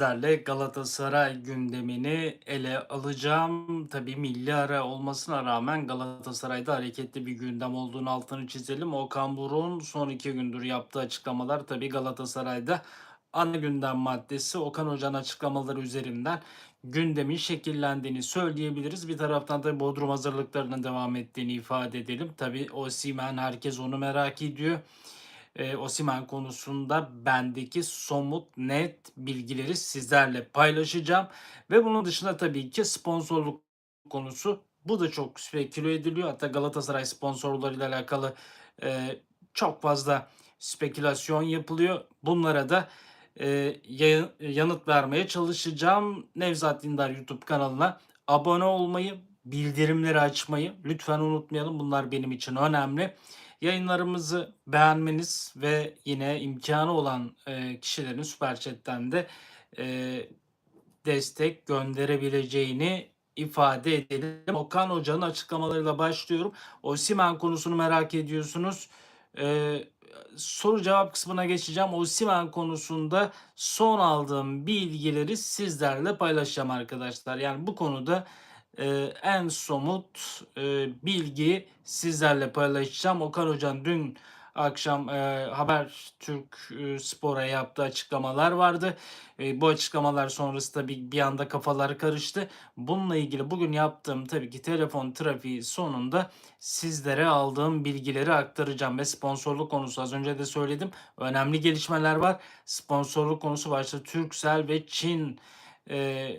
sizlerle Galatasaray gündemini ele alacağım. Tabii milli ara olmasına rağmen Galatasaray'da hareketli bir gündem olduğunu altını çizelim. Okan Buruk'un son iki gündür yaptığı açıklamalar tabii Galatasaray'da ana gündem maddesi. Okan Hoca'nın açıklamaları üzerinden gündemin şekillendiğini söyleyebiliriz. Bir taraftan da Bodrum hazırlıklarının devam ettiğini ifade edelim. Tabii Osimhen herkes onu merak ediyor e, Osimhen konusunda bendeki somut net bilgileri sizlerle paylaşacağım. Ve bunun dışında tabii ki sponsorluk konusu bu da çok speküle ediliyor. Hatta Galatasaray sponsorlarıyla alakalı e, çok fazla spekülasyon yapılıyor. Bunlara da e, yanıt vermeye çalışacağım. Nevzat Dindar YouTube kanalına abone olmayı, bildirimleri açmayı lütfen unutmayalım. Bunlar benim için önemli. Yayınlarımızı beğenmeniz ve yine imkanı olan e, kişilerin Süper Chat'ten de e, destek gönderebileceğini ifade edelim. Okan Hoca'nın açıklamalarıyla başlıyorum. Osimen konusunu merak ediyorsunuz. Ee, soru cevap kısmına geçeceğim. Osimen konusunda son aldığım bilgileri sizlerle paylaşacağım arkadaşlar. Yani bu konuda e, en somut e, bilgi sizlerle paylaşacağım. Okan Hocam dün akşam e, Haber Türk e, Spor'a yaptığı açıklamalar vardı. E, bu açıklamalar sonrası tabii bir anda kafalar karıştı. Bununla ilgili bugün yaptığım tabii ki telefon trafiği sonunda sizlere aldığım bilgileri aktaracağım ve sponsorluk konusu az önce de söyledim. Önemli gelişmeler var. Sponsorluk konusu başta Turkcell ve Çin e,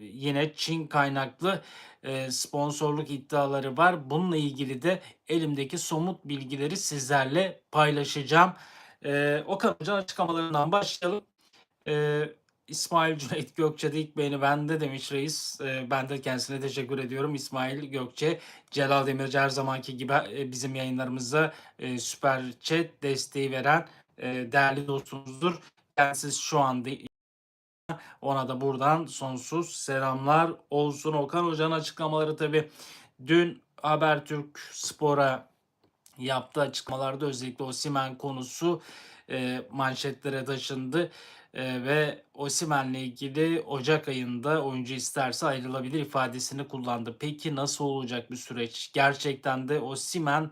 yine Çin kaynaklı e, sponsorluk iddiaları var. Bununla ilgili de elimdeki somut bilgileri sizlerle paylaşacağım. E, Okan Hoca'nın açıklamalarından başlayalım. E, İsmail Cüneyt Gökçe de ilk beni bende demiş reis. E, ben de kendisine teşekkür ediyorum. İsmail Gökçe, Celal Demirci her zamanki gibi e, bizim yayınlarımızda e, süper chat desteği veren e, değerli dostumuzdur. Kendisi şu anda ona da buradan sonsuz selamlar olsun. Okan Hoca'nın açıklamaları tabi dün Habertürk Spor'a yaptığı açıklamalarda özellikle Osimen konusu e, manşetlere taşındı. E, ve Osimen'le ilgili Ocak ayında oyuncu isterse ayrılabilir ifadesini kullandı. Peki nasıl olacak bir süreç? Gerçekten de Osimen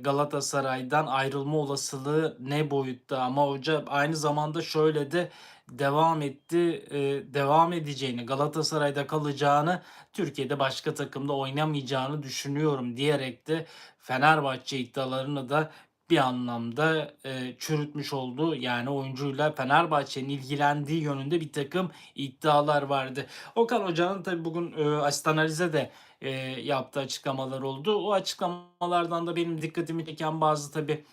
Galatasaray'dan ayrılma olasılığı ne boyutta? Ama hoca aynı zamanda şöyle de devam etti, e, devam edeceğini, Galatasaray'da kalacağını, Türkiye'de başka takımda oynamayacağını düşünüyorum diyerek de Fenerbahçe iddialarını da bir anlamda e, çürütmüş oldu. Yani oyuncuyla Fenerbahçe'nin ilgilendiği yönünde bir takım iddialar vardı. Okan Hoca'nın tabi bugün e, asist analize de e, yaptığı açıklamalar oldu. O açıklamalardan da benim dikkatimi çeken bazı tabi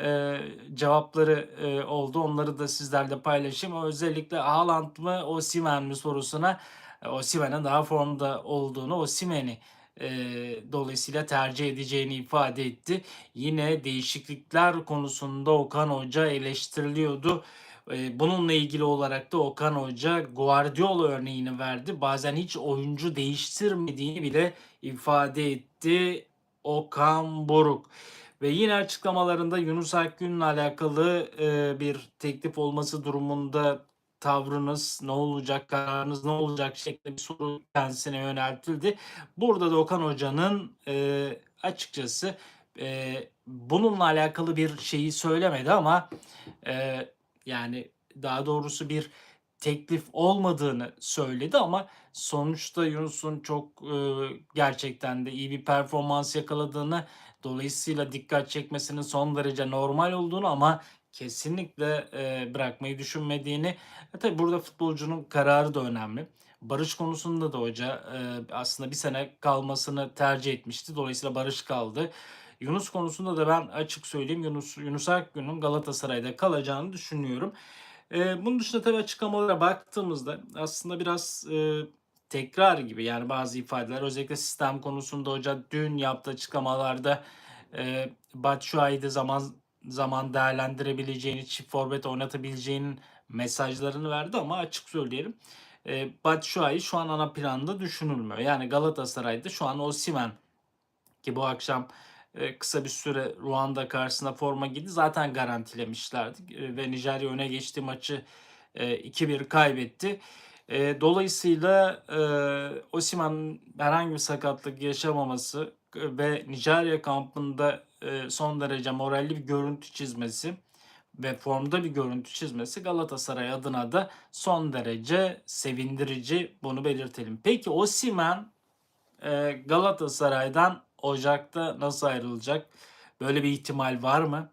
e, cevapları e, oldu. Onları da sizlerle paylaşayım. Özellikle Haaland mı Osimhen mi sorusuna Osimhen'in daha formda olduğunu, Osimhen'i e, dolayısıyla tercih edeceğini ifade etti. Yine değişiklikler konusunda Okan Hoca eleştiriliyordu. E, bununla ilgili olarak da Okan Hoca Guardiola örneğini verdi. Bazen hiç oyuncu değiştirmediğini bile ifade etti Okan Buruk. Ve yine açıklamalarında Yunus Akgün'le alakalı e, bir teklif olması durumunda tavrınız ne olacak, kararınız ne olacak şeklinde bir soru kendisine yöneltildi. Burada da Okan Hoca'nın e, açıkçası e, bununla alakalı bir şeyi söylemedi ama yani daha doğrusu bir teklif olmadığını söyledi ama sonuçta Yunus'un çok e, gerçekten de iyi bir performans yakaladığını dolayısıyla dikkat çekmesinin son derece normal olduğunu ama kesinlikle e, bırakmayı düşünmediğini. E, tabii burada futbolcunun kararı da önemli. Barış konusunda da hoca e, aslında bir sene kalmasını tercih etmişti. Dolayısıyla Barış kaldı. Yunus konusunda da ben açık söyleyeyim Yunus Yunus Akgün'ün Galatasaray'da kalacağını düşünüyorum. E, bunun dışında tabii açıklamalara baktığımızda aslında biraz e, tekrar gibi yani bazı ifadeler özellikle sistem konusunda hoca dün yaptığı açıklamalarda e, Batshuayi'de zaman zaman değerlendirebileceğini, çift forvet oynatabileceğinin mesajlarını verdi ama açık söyleyelim. E, Batshuayi şu an ana planda düşünülmüyor. Yani Galatasaray'da şu an Osimhen ki bu akşam kısa bir süre Ruanda karşısında forma giydi. Zaten garantilemişlerdi. E, ve Nijerya öne geçtiği maçı Eee, 2-1 kaybetti. Eee, dolayısıyla, eee, Osimhen herhangi bir sakatlık yaşamaması ve Nijerya kampında, son derece moralli bir görüntü çizmesi ve formda bir görüntü çizmesi Galatasaray adına da son derece sevindirici. Bunu belirtelim. Peki Osimhen, eee, Galatasaray'dan ocakta nasıl ayrılacak? Böyle bir ihtimal var mı?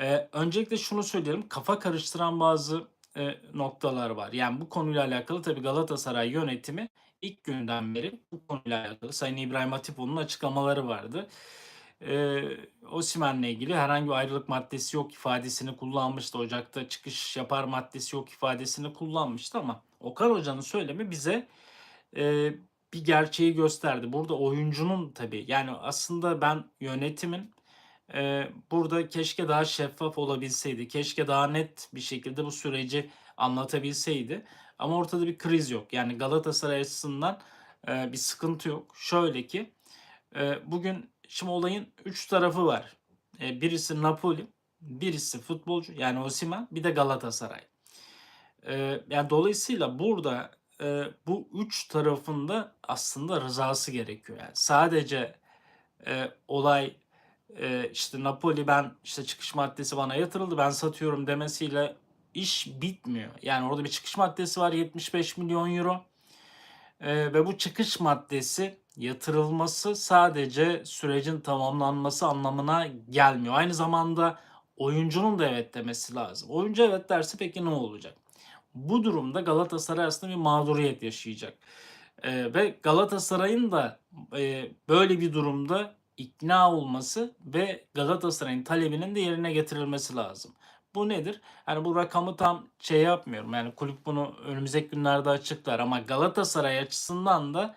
Eee, öncelikle şunu söyleyelim, kafa karıştıran bazı, eee, noktalar var. Yani bu konuyla alakalı tabii Galatasaray yönetimi ilk günden beri bu konuyla alakalı Sayın İbrahim Hatipoğlu'nun açıklamaları vardı. Eee, Osimhen'le ilgili herhangi bir ayrılık maddesi yok ifadesini kullanmıştı. Ocakta çıkış yapar maddesi yok ifadesini kullanmıştı ama Okan Hoca'nın söylemi bize, eee, bir gerçeği gösterdi. Burada oyuncunun tabii yani aslında ben yönetimin, eee, burada keşke daha şeffaf olabilseydi, keşke daha net bir şekilde bu süreci anlatabilseydi ama ortada bir kriz yok. Yani Galatasaray açısından, eee, bir sıkıntı yok. Şöyle ki, eee, bugün şimdi olayın 3 tarafı var. Eee, birisi Napoli, birisi futbolcu yani Osimhen, bir de Galatasaray. Eee, yani dolayısıyla burada, eee, bu 3 tarafın da aslında rızası gerekiyor. Yani sadece, eee, olay, eee, işte Napoli ben işte çıkış maddesi bana yatırıldı, ben satıyorum demesiyle iş bitmiyor. Yani orada bir çıkış maddesi var 75 milyon euro. Eee, ve bu çıkış maddesi yatırılması sadece sürecin tamamlanması anlamına gelmiyor. Aynı zamanda oyuncunun da evet demesi lazım. Oyuncu evet derse peki ne olacak? Bu durumda Galatasaray aslında bir mağduriyet yaşayacak. Eee, ve Galatasaray'ın da, eee, böyle bir durumda ikna olması ve Galatasaray'ın talebinin de yerine getirilmesi lazım. Bu nedir? Hani bu rakamı tam şey yapmıyorum. Yani kulüp bunu önümüzdeki günlerde açıklar ama Galatasaray açısından da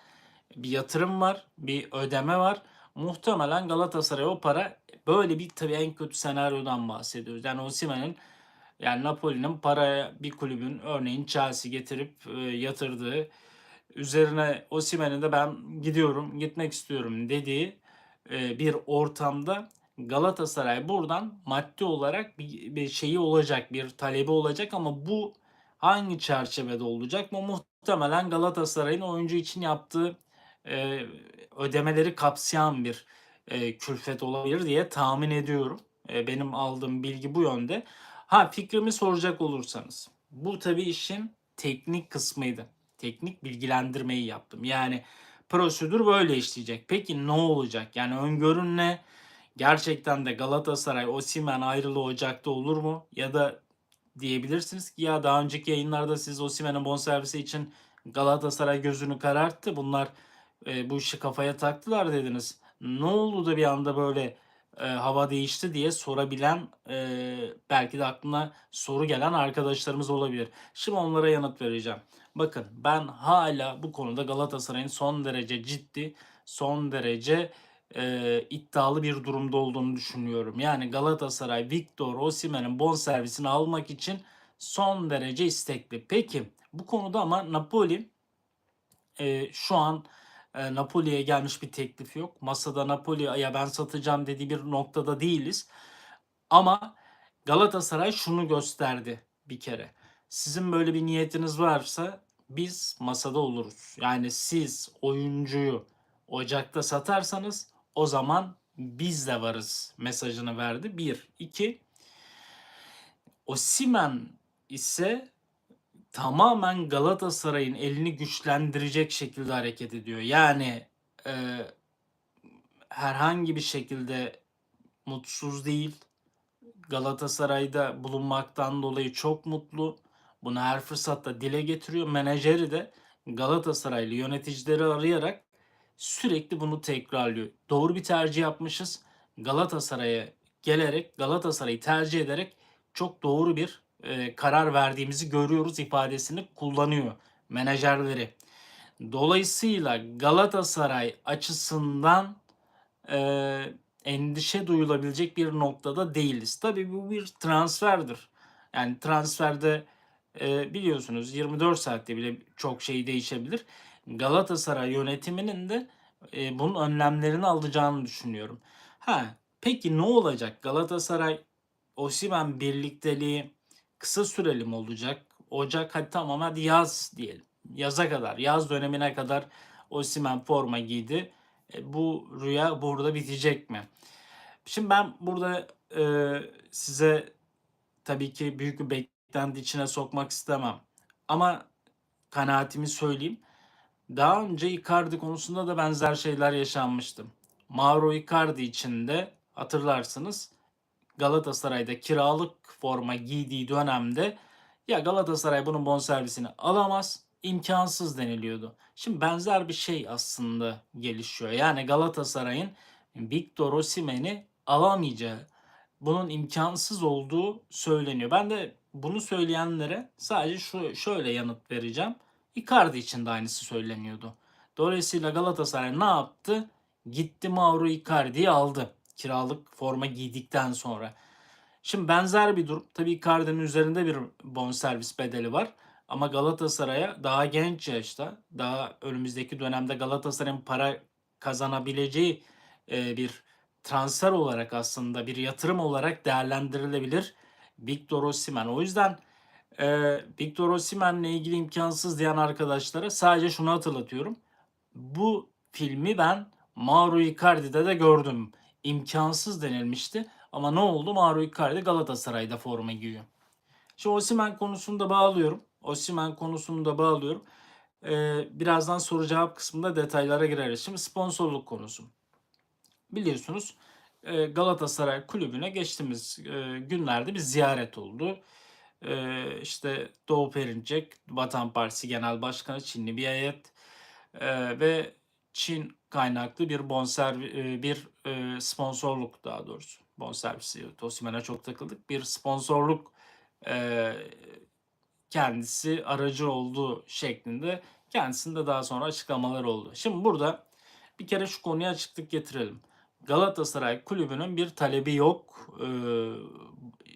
bir yatırım var, bir ödeme var. Muhtemelen Galatasaray o para böyle bir tabii en kötü senaryodan bahsediyoruz. Yani Osimhen'in yani Napoli'nin paraya bir kulübün örneğin Chelsea getirip e, yatırdığı üzerine Osimhen'in de ben gidiyorum, gitmek istiyorum dediği e, bir ortamda Galatasaray buradan maddi olarak bir, bir şeyi olacak, bir talebi olacak ama bu hangi çerçevede olacak? Bu muhtemelen Galatasaray'ın oyuncu için yaptığı e, ödemeleri kapsayan bir e, külfet olabilir diye tahmin ediyorum. E, benim aldığım bilgi bu yönde. Ha fikrimi soracak olursanız. Bu tabii işin teknik kısmıydı. Teknik bilgilendirmeyi yaptım. Yani prosedür böyle işleyecek. Peki ne olacak? Yani öngörün ne? Gerçekten de Galatasaray Osimhen ayrılığı Ocak'ta olur mu? Ya da diyebilirsiniz ki ya daha önceki yayınlarda siz Osimhen'in bonservisi için Galatasaray gözünü kararttı. Bunlar e, bu işi kafaya taktılar dediniz. Ne oldu da bir anda böyle e, hava değişti diye sorabilen e, belki de aklına soru gelen arkadaşlarımız olabilir. Şimdi onlara yanıt vereceğim. Bakın ben hala bu konuda Galatasaray'ın son derece ciddi, son derece e, iddialı bir durumda olduğunu düşünüyorum. Yani Galatasaray Victor Osimhen'in bonservisini almak için son derece istekli. Peki bu konuda ama Napoli e, şu an e, Napoli'ye gelmiş bir teklif yok. Masada Napoli ya ben satacağım dediği bir noktada değiliz. Ama Galatasaray şunu gösterdi bir kere. Sizin böyle bir niyetiniz varsa biz masada oluruz. Yani siz oyuncuyu Ocak'ta satarsanız o zaman biz de varız mesajını verdi. Bir. iki. Osimen ise tamamen Galatasaray'ın elini güçlendirecek şekilde hareket ediyor. Yani e, herhangi bir şekilde mutsuz değil. Galatasaray'da bulunmaktan dolayı çok mutlu. Bunu her fırsatta dile getiriyor. Menajeri de Galatasaraylı yöneticileri arayarak sürekli bunu tekrarlıyor. Doğru bir tercih yapmışız. Galatasaray'a gelerek, Galatasaray'ı tercih ederek çok doğru bir e, karar verdiğimizi görüyoruz ifadesini kullanıyor menajerleri. Dolayısıyla Galatasaray açısından e, endişe duyulabilecek bir noktada değiliz. Tabii bu bir transferdir. Yani transferde e, biliyorsunuz 24 saatte bile çok şey değişebilir. Galatasaray yönetiminin de e, bunun önlemlerini alacağını düşünüyorum. Ha, peki ne olacak? Galatasaray Osimhen birlikteliği kısa süreli mi olacak? Ocak hadi tamam hadi yaz diyelim. Yaza kadar, yaz dönemine kadar Osimhen forma giydi. E, bu rüya burada bitecek mi? Şimdi ben burada e, size tabii ki büyük bir beklenti içine sokmak istemem. Ama kanaatimi söyleyeyim. Daha önce Icardi konusunda da benzer şeyler yaşanmıştı. Mauro Icardi için de hatırlarsınız Galatasaray'da kiralık forma giydiği dönemde ya Galatasaray bunun bonservisini alamaz, imkansız deniliyordu. Şimdi benzer bir şey aslında gelişiyor. Yani Galatasaray'ın Victor Osimhen'i alamayacağı, bunun imkansız olduğu söyleniyor. Ben de bunu söyleyenlere sadece şu şöyle yanıt vereceğim. Icardi için de aynısı söyleniyordu. Dolayısıyla Galatasaray ne yaptı? Gitti Mauro Icardi'yi aldı. Kiralık forma giydikten sonra. Şimdi benzer bir durum. Tabii Icardi'nin üzerinde bir bonservis bedeli var. Ama Galatasaray'a daha genç yaşta, daha önümüzdeki dönemde Galatasaray'ın para kazanabileceği e, bir transfer olarak aslında bir yatırım olarak değerlendirilebilir Victor Osimhen. O yüzden e, Victor Osimhen'le ilgili imkansız diyen arkadaşlara sadece şunu hatırlatıyorum. Bu filmi ben Mauro Icardi'de de gördüm. İmkansız denilmişti. Ama ne oldu? Mauro Icardi Galatasaray'da forma giyiyor. Şimdi Osimhen konusunu da bağlıyorum. Osimhen konusunu da bağlıyorum. Ee, birazdan soru cevap kısmında detaylara gireriz. Şimdi sponsorluk konusu. Biliyorsunuz e, Galatasaray kulübüne geçtiğimiz e, günlerde bir ziyaret oldu. E, işte Doğu Perinçek, Vatan Partisi Genel Başkanı, Çinli bir heyet ve Çin kaynaklı bir bonservi e, bir e, sponsorluk daha doğrusu bonservisi Osimhen'e çok takıldık. Bir sponsorluk e, kendisi aracı olduğu şeklinde kendisinde daha sonra açıklamalar oldu. Şimdi burada bir kere şu konuya açıklık getirelim. Galatasaray kulübünün bir talebi yok.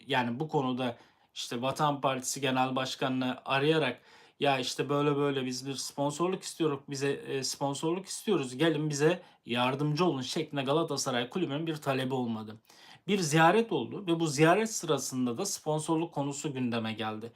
Yani bu konuda işte Vatan Partisi Genel Başkanı'nı arayarak ya işte böyle böyle biz bir sponsorluk istiyoruz bize e, sponsorluk istiyoruz gelin bize yardımcı olun şeklinde Galatasaray kulübünün bir talebi olmadı. Bir ziyaret oldu ve bu ziyaret sırasında da sponsorluk konusu gündeme geldi.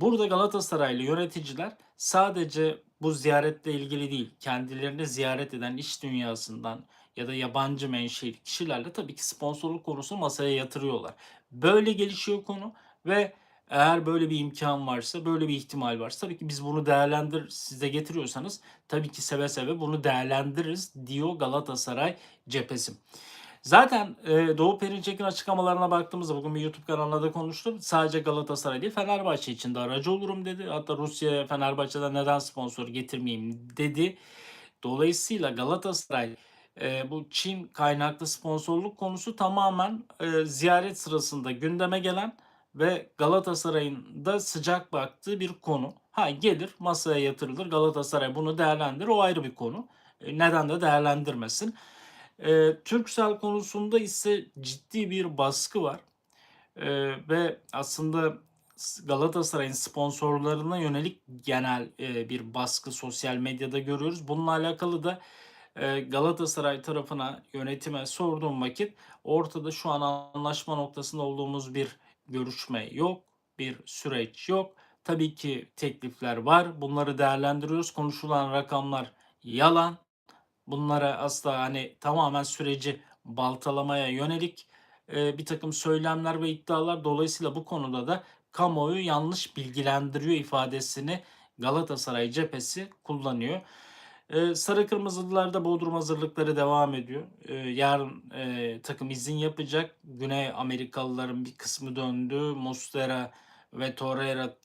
Burada Galatasaraylı yöneticiler sadece bu ziyaretle ilgili değil, kendilerini ziyaret eden iş dünyasından ya da yabancı menşeli kişilerle tabii ki sponsorluk konusunu masaya yatırıyorlar. Böyle gelişiyor konu ve eğer böyle bir imkan varsa, böyle bir ihtimal varsa tabii ki biz bunu değerlendir size getiriyorsanız tabii ki seve seve bunu değerlendiririz diyor Galatasaray cephesi. Zaten e, Doğu Perinçek'in açıklamalarına baktığımızda bugün bir YouTube kanalında da konuştum. Sadece Galatasaray değil Fenerbahçe için de aracı olurum dedi. Hatta Rusya Fenerbahçe'den neden sponsor getirmeyeyim dedi. Dolayısıyla Galatasaray e, bu Çin kaynaklı sponsorluk konusu tamamen e, ziyaret sırasında gündeme gelen ve Galatasaray'ın da sıcak baktığı bir konu. Ha gelir masaya yatırılır Galatasaray bunu değerlendirir o ayrı bir konu. E, neden de değerlendirmesin. E, Türksel konusunda ise ciddi bir baskı var. E, ve aslında Galatasaray'ın sponsorlarına yönelik genel e, bir baskı sosyal medyada görüyoruz. Bununla alakalı da e, Galatasaray tarafına yönetime sorduğum vakit ortada şu an anlaşma noktasında olduğumuz bir görüşme yok, bir süreç yok. Tabii ki teklifler var. Bunları değerlendiriyoruz. Konuşulan rakamlar yalan. Bunlara asla hani tamamen süreci baltalamaya yönelik e, bir takım söylemler ve iddialar. Dolayısıyla bu konuda da kamuoyu yanlış bilgilendiriyor ifadesini Galatasaray cephesi kullanıyor. Ee, Sarı Kırmızılılarda Bodrum hazırlıkları devam ediyor. Ee, yarın e, takım izin yapacak. Güney Amerikalıların bir kısmı döndü. Mustera ve Torreira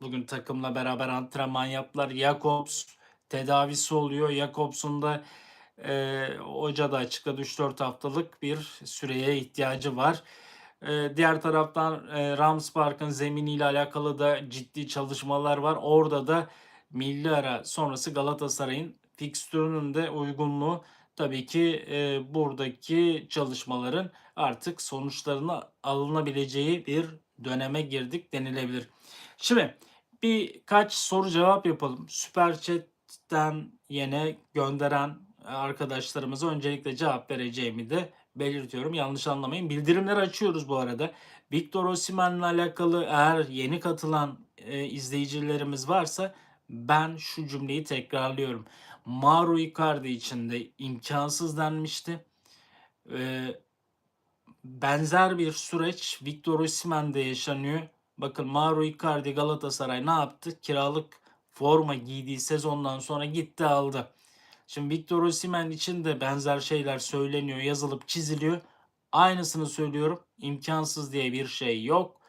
bugün takımla beraber antrenman yaptılar. Jakobs tedavisi oluyor. Jakobs'un da e, hoca da açıkladı 3-4 haftalık bir süreye ihtiyacı var. E, diğer taraftan e, Rams Park'ın zeminiyle alakalı da ciddi çalışmalar var. Orada da milli ara sonrası Galatasaray'ın fikstürünün de uygunluğu tabii ki e, buradaki çalışmaların artık sonuçlarını alınabileceği bir döneme girdik denilebilir. Şimdi birkaç soru cevap yapalım. Süper Chat'ten yine gönderen arkadaşlarımıza öncelikle cevap vereceğimi de belirtiyorum. Yanlış anlamayın. Bildirimleri açıyoruz bu arada. Victor Osimhen'le alakalı eğer yeni katılan e, izleyicilerimiz varsa ben şu cümleyi tekrarlıyorum. Mauro Icardi için de imkansız denmişti. E, benzer bir süreç Victor Osimhen'de yaşanıyor. Bakın Mauro Icardi Galatasaray ne yaptı? Kiralık forma giydiği sezondan sonra gitti aldı. Şimdi Victor Osimhen için de benzer şeyler söyleniyor, yazılıp çiziliyor. Aynısını söylüyorum. İmkansız diye bir şey yok.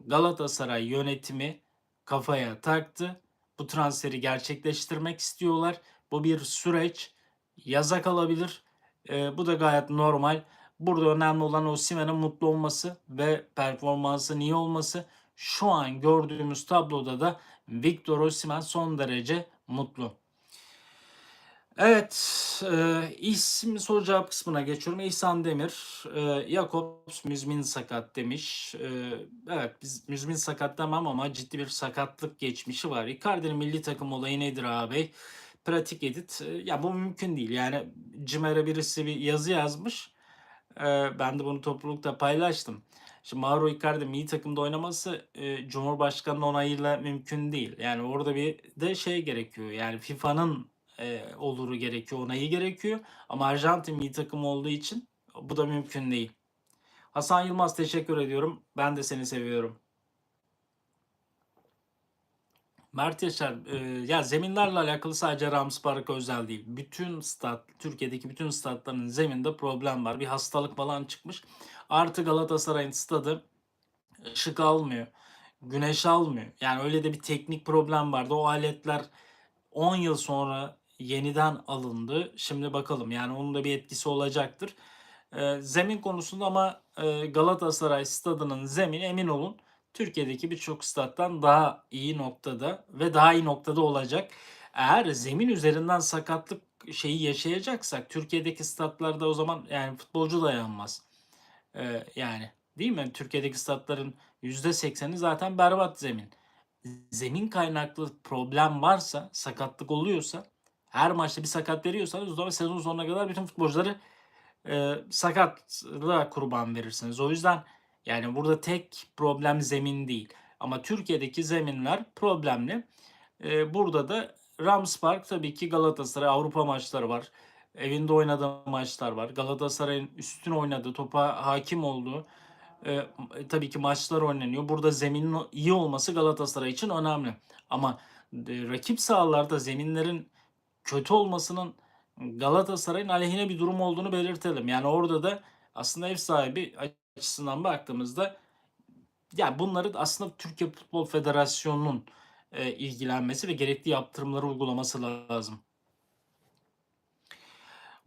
Galatasaray yönetimi kafaya taktı. Bu transferi gerçekleştirmek istiyorlar. Bu bir süreç. Yaza kalabilir. Ee, bu da gayet normal. Burada önemli olan Osimhen'in mutlu olması ve performansın iyi olması. Şu an gördüğümüz tabloda da Victor Osimhen son derece mutlu. Evet, e, isim soru cevap kısmına geçiyorum. İhsan Demir, e, Jakobs müzmin sakat demiş. E, evet, biz müzmin sakat demem ama ciddi bir sakatlık geçmişi var. Icardi'nin milli takım olayı nedir abi? Pratik edit. E, ya bu mümkün değil. Yani Cimer'e birisi bir yazı yazmış. E, ben de bunu toplulukta paylaştım. Şimdi Mauro Icardi milli takımda oynaması e, Cumhurbaşkanı'nın onayıyla mümkün değil. Yani orada bir de şey gerekiyor. Yani FIFA'nın e, oluru gerekiyor, onayı gerekiyor. Ama Arjantin milli takım olduğu için bu da mümkün değil. Hasan Yılmaz teşekkür ediyorum. Ben de seni seviyorum. Mert Yaşar, e, ya zeminlerle alakalı sadece Rams Park özel değil. Bütün stat, Türkiye'deki bütün statların zeminde problem var. Bir hastalık falan çıkmış. Artı Galatasaray'ın stadı ışık almıyor. Güneş almıyor. Yani öyle de bir teknik problem vardı. O aletler 10 yıl sonra yeniden alındı. Şimdi bakalım yani onun da bir etkisi olacaktır. E, zemin konusunda ama e, Galatasaray stadının zemini emin olun Türkiye'deki birçok stat'tan daha iyi noktada ve daha iyi noktada olacak. Eğer zemin üzerinden sakatlık şeyi yaşayacaksak Türkiye'deki statlarda o zaman yani futbolcu dayanmaz. Ee, yani değil mi? Türkiye'deki statların %80'i zaten berbat zemin. Zemin kaynaklı problem varsa, sakatlık oluyorsa, her maçta bir sakat veriyorsanız o zaman sezon sonuna kadar bütün futbolcuları e, sakatlığa kurban verirsiniz. O yüzden yani burada tek problem zemin değil. Ama Türkiye'deki zeminler problemli. Ee, burada da Rams Park tabii ki Galatasaray Avrupa maçları var. Evinde oynadığı maçlar var. Galatasaray'ın üstün oynadığı, topa hakim olduğu e, tabii ki maçlar oynanıyor. Burada zeminin iyi olması Galatasaray için önemli. Ama e, rakip sahalarda zeminlerin kötü olmasının Galatasaray'ın aleyhine bir durum olduğunu belirtelim. Yani orada da aslında ev sahibi açısından baktığımızda ya bunları aslında Türkiye Futbol Federasyonu'nun e, ilgilenmesi ve gerekli yaptırımları uygulaması lazım.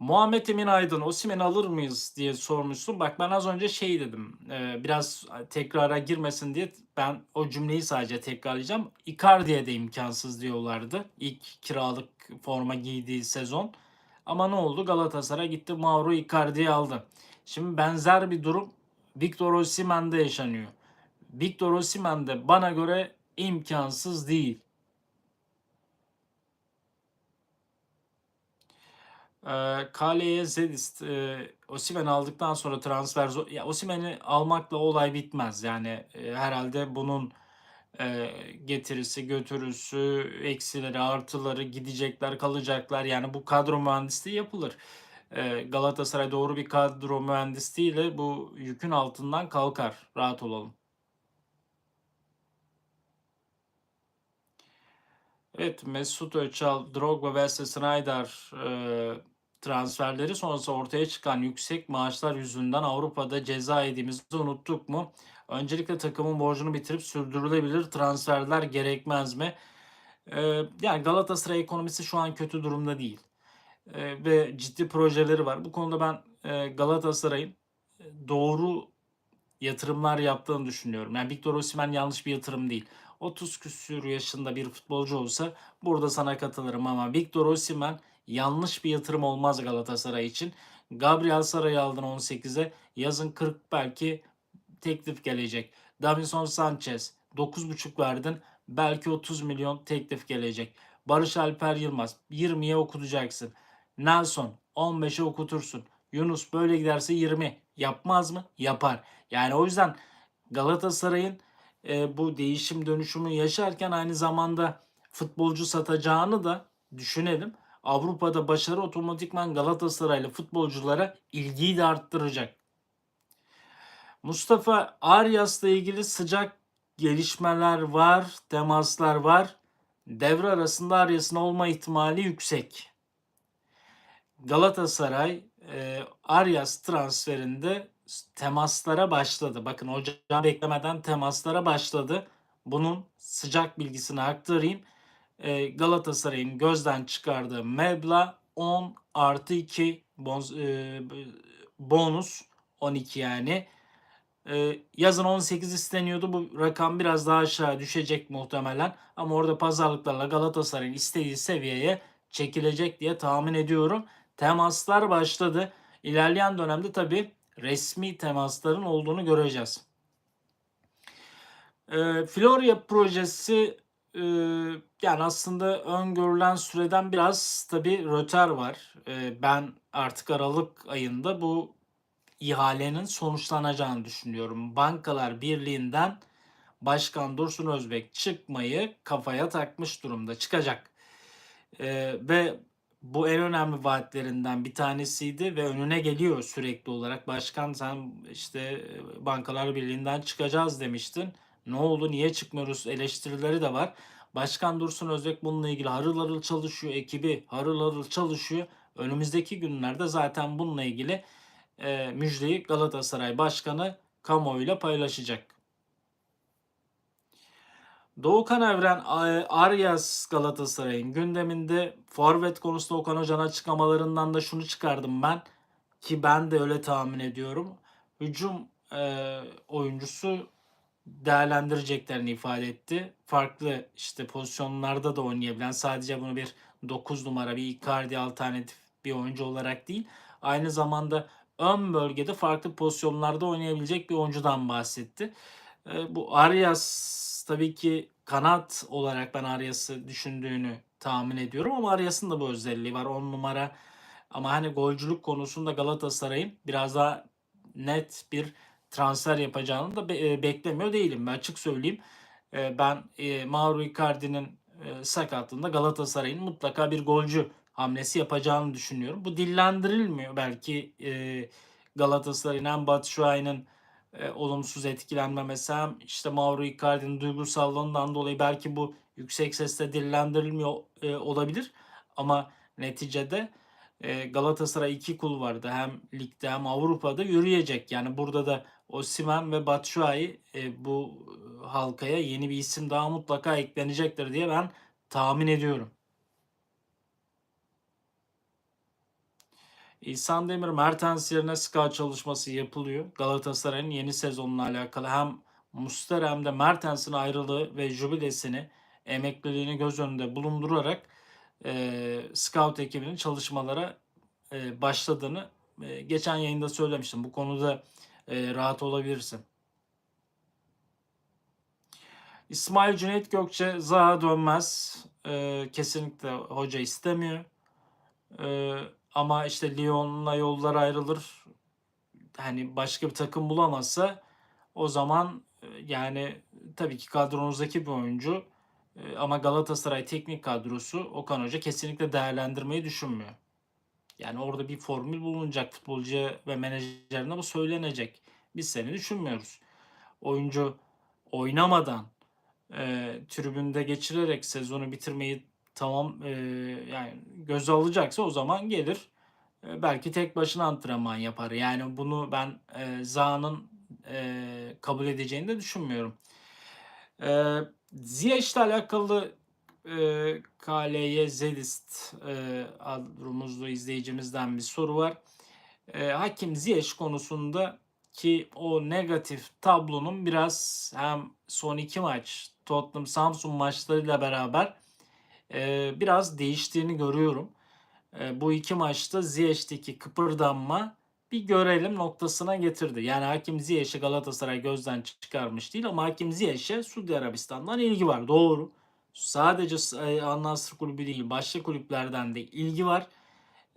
Muhammed Emin Aydın, Osimhen'i alır mıyız diye sormuşsun. Bak ben az önce şey dedim. E, biraz tekrara girmesin diye ben o cümleyi sadece tekrarlayacağım. Icardi'ye de imkansız diyorlardı. İlk kiralık forma giydiği sezon. Ama ne oldu? Galatasaray gitti Mauro Icardi'yi aldı. Şimdi benzer bir durum Victor Osimhen'de yaşanıyor. Victor Osimhen de bana göre imkansız değil. Ee, Kaleye Zedist e, Osimhen aldıktan sonra transfer ya Osimhen'i almakla olay bitmez. Yani e, herhalde bunun e, getirisi, götürüsü, eksileri, artıları, gidecekler, kalacaklar. Yani bu kadro mühendisliği yapılır. E, Galatasaray doğru bir kadro mühendisliğiyle bu yükün altından kalkar. Rahat olalım. Evet, Mesut Özil, Drogba ve Snyder e, transferleri sonrası ortaya çıkan yüksek maaşlar yüzünden Avrupa'da ceza yediğimizi unuttuk mu? Öncelikle takımın borcunu bitirip sürdürülebilir transferler gerekmez mi? E, yani Galatasaray ekonomisi şu an kötü durumda değil e, ve ciddi projeleri var. Bu konuda ben e, Galatasaray'ın e, doğru yatırımlar yaptığını düşünüyorum. Yani Victor Osimhen yanlış bir yatırım değil. 30 küsür yaşında bir futbolcu olsa burada sana katılırım ama Victor Osimhen yanlış bir yatırım olmaz Galatasaray için. Gabriel Saray'ı aldın 18'e. Yazın 40 belki teklif gelecek. Davinson Sanchez 9.5 verdin. Belki 30 milyon teklif gelecek. Barış Alper Yılmaz 20'ye okutacaksın. Nelson 15'e okutursun. Yunus böyle giderse 20 yapmaz mı? Yapar. Yani o yüzden Galatasaray'ın e, bu değişim dönüşümü yaşarken aynı zamanda futbolcu satacağını da düşünelim. Avrupa'da başarı otomatikman Galatasaraylı futbolculara ilgiyi de arttıracak. Mustafa Arias'la ilgili sıcak gelişmeler var, temaslar var. Devre arasında Arias'ın olma ihtimali yüksek. Galatasaray e, Arias transferinde temaslara başladı. Bakın hocam beklemeden temaslara başladı. Bunun sıcak bilgisini aktarayım. E, Galatasaray'ın gözden çıkardığı meblağ 10 artı 2 bonus, e, bonus 12 yani. E, yazın 18 isteniyordu. Bu rakam biraz daha aşağı düşecek muhtemelen. Ama orada pazarlıklarla Galatasaray'ın istediği seviyeye çekilecek diye tahmin ediyorum. Temaslar başladı. İlerleyen dönemde tabii resmi temasların olduğunu göreceğiz. E, Florya projesi e, yani aslında öngörülen süreden biraz tabii röter var. E, ben artık Aralık ayında bu ihalenin sonuçlanacağını düşünüyorum. Bankalar Birliği'nden Başkan Dursun Özbek çıkmayı kafaya takmış durumda. Çıkacak. E, ve bu en önemli vaatlerinden bir tanesiydi ve önüne geliyor sürekli olarak. Başkan sen işte Bankalar Birliği'nden çıkacağız demiştin. Ne oldu niye çıkmıyoruz eleştirileri de var. Başkan Dursun Özbek bununla ilgili harıl harıl çalışıyor. Ekibi harıl harıl çalışıyor. Önümüzdeki günlerde zaten bununla ilgili e, müjdeyi Galatasaray Başkanı kamuoyuyla paylaşacak. Doğukan Evren Arias Galatasaray'ın gündeminde forvet konusunda Okan Hoca'nın açıklamalarından da şunu çıkardım ben ki ben de öyle tahmin ediyorum. Hücum e, oyuncusu değerlendireceklerini ifade etti. Farklı işte pozisyonlarda da oynayabilen sadece bunu bir 9 numara bir Icardi alternatif bir oyuncu olarak değil aynı zamanda ön bölgede farklı pozisyonlarda oynayabilecek bir oyuncudan bahsetti. E, bu Arias tabii ki kanat olarak ben Arias'ı düşündüğünü tahmin ediyorum ama Arias'ın da bu özelliği var 10 numara. Ama hani golcülük konusunda Galatasaray'ın biraz daha net bir transfer yapacağını da be- e, beklemiyor değilim. Ben açık söyleyeyim. E, ben e, Mauro Icardi'nin e, sakatlığında Galatasaray'ın mutlaka bir golcü hamlesi yapacağını düşünüyorum. Bu dillendirilmiyor belki e, Galatasaray'ın hem Batshuayi'nin e, olumsuz etkilenmemesi hem işte Mauro Icardi'nin duygusallığından dolayı belki bu yüksek sesle dillendirilmiyor e, olabilir. Ama neticede e, Galatasaray iki kul vardı. Hem ligde hem Avrupa'da yürüyecek. Yani burada da Osimhen ve Batshuayi e, bu halkaya yeni bir isim daha mutlaka eklenecektir diye ben tahmin ediyorum. İhsan Demir Mertens yerine scout çalışması yapılıyor. Galatasaray'ın yeni sezonla alakalı hem Muster hem de Mertens'in ayrılığı ve jübilesini emekliliğini göz önünde bulundurarak e, scout ekibinin çalışmalara e, başladığını e, geçen yayında söylemiştim. Bu konuda e, rahat olabilirsin. İsmail Cüneyt Gökçe Zaha dönmez. E, kesinlikle hoca istemiyor. E, ama işte Lyon'la yollar ayrılır. Hani başka bir takım bulamazsa o zaman e, yani tabii ki kadronuzdaki bir oyuncu e, ama Galatasaray teknik kadrosu Okan Hoca kesinlikle değerlendirmeyi düşünmüyor. Yani orada bir formül bulunacak futbolcuya ve menajerine bu söylenecek. Biz seni düşünmüyoruz. Oyuncu oynamadan e, tribünde geçirerek sezonu bitirmeyi tamam e, yani göz alacaksa o zaman gelir. E, belki tek başına antrenman yapar. Yani bunu ben e, Zaha'nın e, kabul edeceğini de düşünmüyorum. E, Ziyech ile alakalı e, KLY e, adromuzlu izleyicimizden bir soru var. E, Hakim Ziyech konusunda ki o negatif tablonun biraz hem son iki maç Tottenham Samsun maçlarıyla beraber e, biraz değiştiğini görüyorum. E, bu iki maçta Ziyech'teki kıpırdanma bir görelim noktasına getirdi. Yani Hakim Ziyech'i Galatasaray gözden çıkarmış değil ama Hakim Ziyech'e Suudi Arabistan'dan ilgi var. Doğru. Sadece e, Al Nassr kulübü değil başka kulüplerden de ilgi var.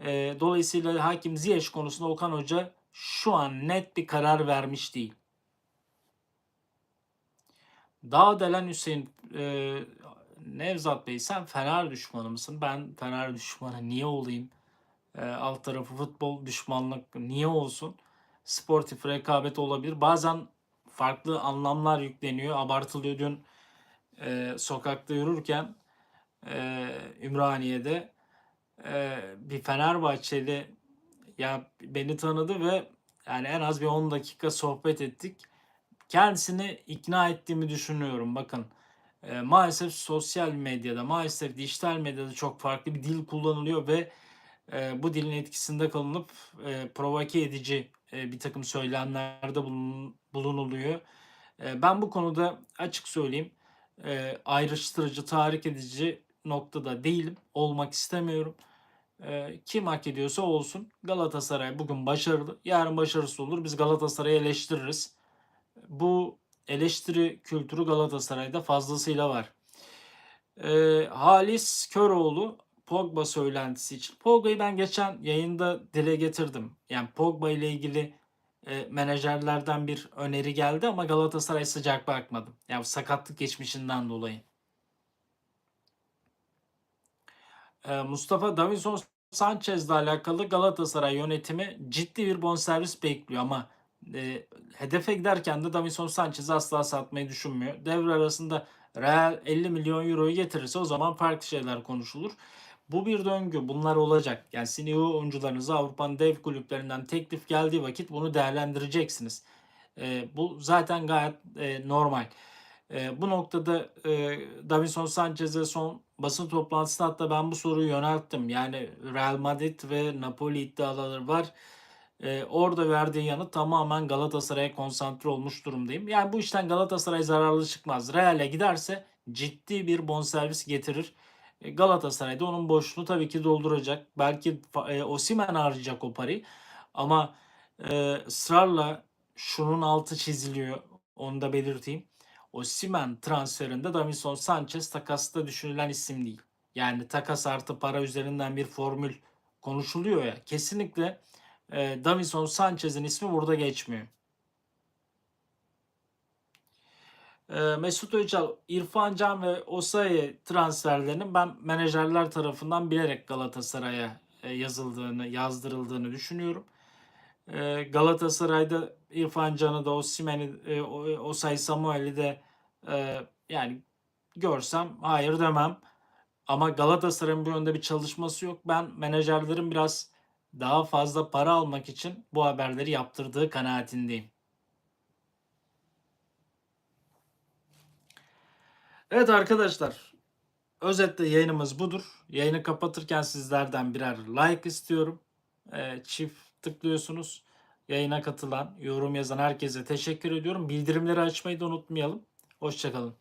Eee, dolayısıyla Hakim Ziyech konusunda Okan Hoca şu an net bir karar vermiş değil. Dağdelen Hüseyin, eee, Nevzat Bey sen Fener düşmanı mısın? Ben Fener düşmanı niye olayım? Alt tarafı futbol düşmanlık niye olsun? Sportif rekabet olabilir. Bazen farklı anlamlar yükleniyor, abartılıyor. Dün eee, sokakta yürürken eee, Ümraniye'de eee, bir Fenerbahçeli ya beni tanıdı ve yani en az bir 10 dakika sohbet ettik. Kendisini ikna ettiğimi düşünüyorum. Bakın e, maalesef sosyal medyada, maalesef dijital medyada çok farklı bir dil kullanılıyor ve e, bu dilin etkisinde kalınıp e, provoke edici e, bir takım söylemlerde bulun- bulunuluyor. E, ben bu konuda açık söyleyeyim e, ayrıştırıcı, tahrik edici noktada değilim. Olmak istemiyorum. E, kim hak ediyorsa olsun. Galatasaray bugün başarılı, yarın başarısız olur. Biz Galatasaray'ı eleştiririz. Bu eleştiri kültürü Galatasaray'da fazlasıyla var. Ee, Halis Köroğlu Pogba söylentisi için. Pogba'yı ben geçen yayında dile getirdim. Yani Pogba ile ilgili e, menajerlerden bir öneri geldi ama Galatasaray sıcak bakmadı. Yani sakatlık geçmişinden dolayı. Ee, Mustafa Davinson Sanchez ile alakalı Galatasaray yönetimi ciddi bir bonservis bekliyor ama e, hedefe giderken de Davinson Sanchez'i asla satmayı düşünmüyor. Devre arasında Real 50 milyon euroyu getirirse o zaman farklı şeyler konuşulur. Bu bir döngü. Bunlar olacak. Yani CEO oyuncularınıza Avrupa'nın dev kulüplerinden teklif geldiği vakit bunu değerlendireceksiniz. E, bu zaten gayet e, normal. E, bu noktada e, Davinson Sanchez'e son basın toplantısında hatta ben bu soruyu yönelttim. Yani Real Madrid ve Napoli iddiaları var. E, orada verdiği yanıt tamamen Galatasaray'a konsantre olmuş durumdayım. Yani bu işten Galatasaray zararlı çıkmaz. Real'e giderse ciddi bir bonservis getirir. E, Galatasaray da onun boşluğunu tabii ki dolduracak. Belki e, Osimhen harcayacak o parayı. Ama e, ısrarla şunun altı çiziliyor. Onu da belirteyim. Osimhen transferinde Davinson Sanchez takasta düşünülen isim değil. Yani takas artı para üzerinden bir formül konuşuluyor ya. Kesinlikle e, Davinson Sanchez'in ismi burada geçmiyor. E, Mesut Özil, İrfan Can ve Osayi transferlerinin ben menajerler tarafından bilerek Galatasaray'a e, yazıldığını, yazdırıldığını düşünüyorum. E, Galatasaray'da İrfan Can'ı da Osimhen'i, e, Osayi Samuel'i de e, yani görsem hayır demem. Ama Galatasaray'ın bu yönde bir çalışması yok. Ben menajerlerin biraz daha fazla para almak için bu haberleri yaptırdığı kanaatindeyim. Evet arkadaşlar. Özetle yayınımız budur. Yayını kapatırken sizlerden birer like istiyorum. E, çift tıklıyorsunuz. Yayına katılan, yorum yazan herkese teşekkür ediyorum. Bildirimleri açmayı da unutmayalım. Hoşçakalın.